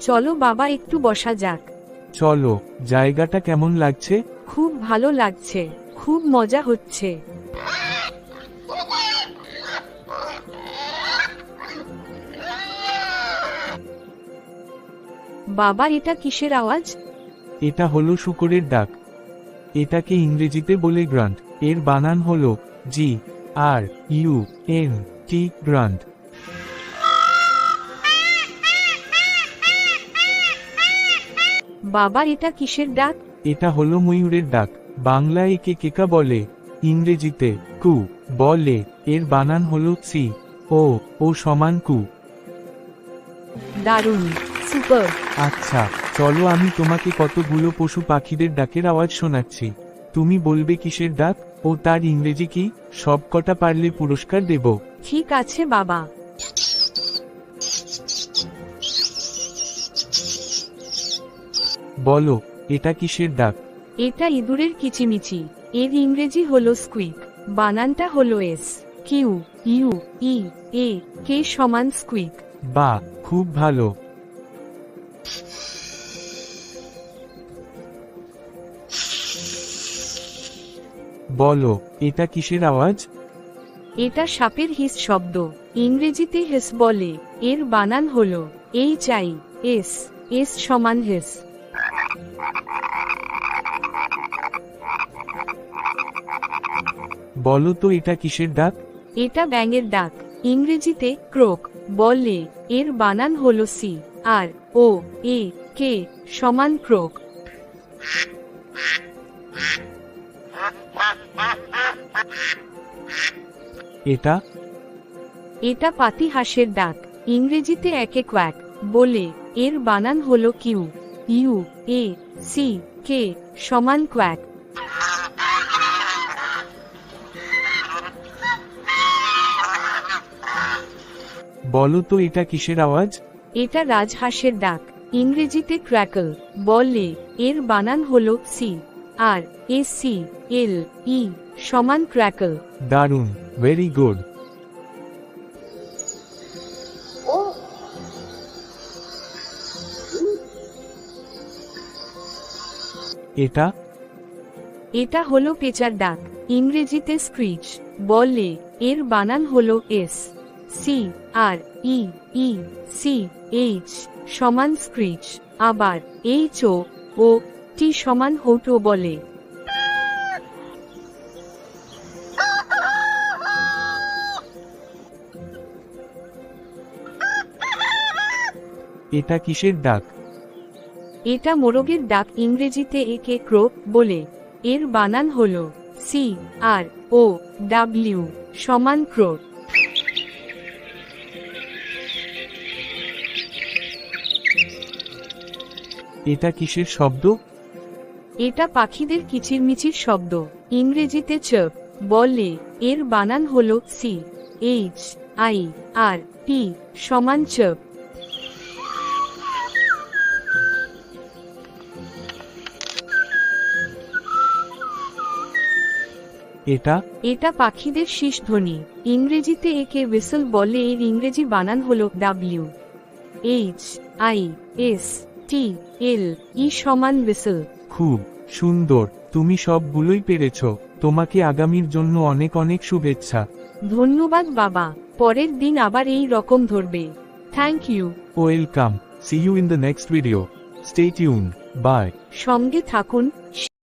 চলো বাবা একটু বসা যাক। চলো জায়গাটা কেমন লাগছে? খুব ভালো লাগছে খুব মজা হচ্ছে। বাবা এটা কিসের আওয়াজ? এটা হলো শুকরের ডাক। এটাকে ইংরেজিতে বলে গ্রান্ট। এর বানান হলো G R U N T grunt. বাবা এটা কিসের ডাক? এটা হলো ময়ূরের ডাক। বাংলায় একে কেকা বলে ইংরেজিতে কু বলে। এর বানান হলো সি ও ও সমান কু। দারুণ সুপার। আচ্ছা চলো আমি তোমাকে কতগুলো পশু পাখিদের ডাকের আওয়াজ শোনাচ্ছি। তুমি বলবে কিসের ডাক? ও তার ইংরেজি কি? সব কটা পারলে পুরস্কার দেব। ঠিক আছে বাবা। বলো এটা কিসের ডাক? এটা ইঁদুরের কিচিমিচি। এর ইংরেজি হলো স্কুইক বানানটা হলো S Q U E A K সমান স্কুইক বা খুব ভালো। বলো এটা কিসের আওয়াজ? এটা সাপের হিস শব্দ। ইংরেজিতে হেস বলে এর বানান হলো এইচ আই এস এস সমান হেস। বলো তো এটা কিসের ডাক? এটা ব্যাঙের ডাক। ইংরেজিতে ক্রোক বলে। এর বানান হলো সি আর ও এ কে সমান ক্রোক। এটা? এটা পাতি হাঁসের ডাক। ইংরেজিতে একে কোয়াক বলে। এর বানান হলো Q U A C K সমান কোয়াক। বলো তো এটা কিসের আওয়াজ? এটা রাজহাঁসের ডাক। ইংরেজিতে ক্র্যাকল। বলে এর বানান হলো C R A C L E সমান ক্র্যাকল। দারুণ ভেরি গুড এটা? এটা হলো পেঁচার ডাক। ইংরেজিতে স্ক্রিচ বলে এর বানান হলো S C R E E C H সমান স্ক্রিচ আবার এইচ ও ও টি সমান হৌটো বলে। এটা কিসের ডাক? এটা মোরগের ডাক ইংরেজিতে একে ক্রো বলে। এর বানান হলো সি আর ও ডাব্লিউ সমান ক্রো এটা কিসের শব্দ? এটা পাখিদের কিচিরমিচির শব্দ। ইংরেজিতে চপ বলে। এর বানান হল C H I R T সমান চপ এটা? এটা পাখিদের শীষ ধ্বনি ইংরেজিতে একে উইসল বলে এর ইংরেজি বানান হলো W H I S T L E সমান উইসল খুব সুন্দর তুমি সবগুলোই পেরেছ তোমাকে আগামীর জন্য অনেক অনেক শুভেচ্ছা। ধন্যবাদ বাবা পরের দিন আবার এই রকম ধরবে। Thank you welcome see you in the next video stay tune bye সঙ্গে থাকুন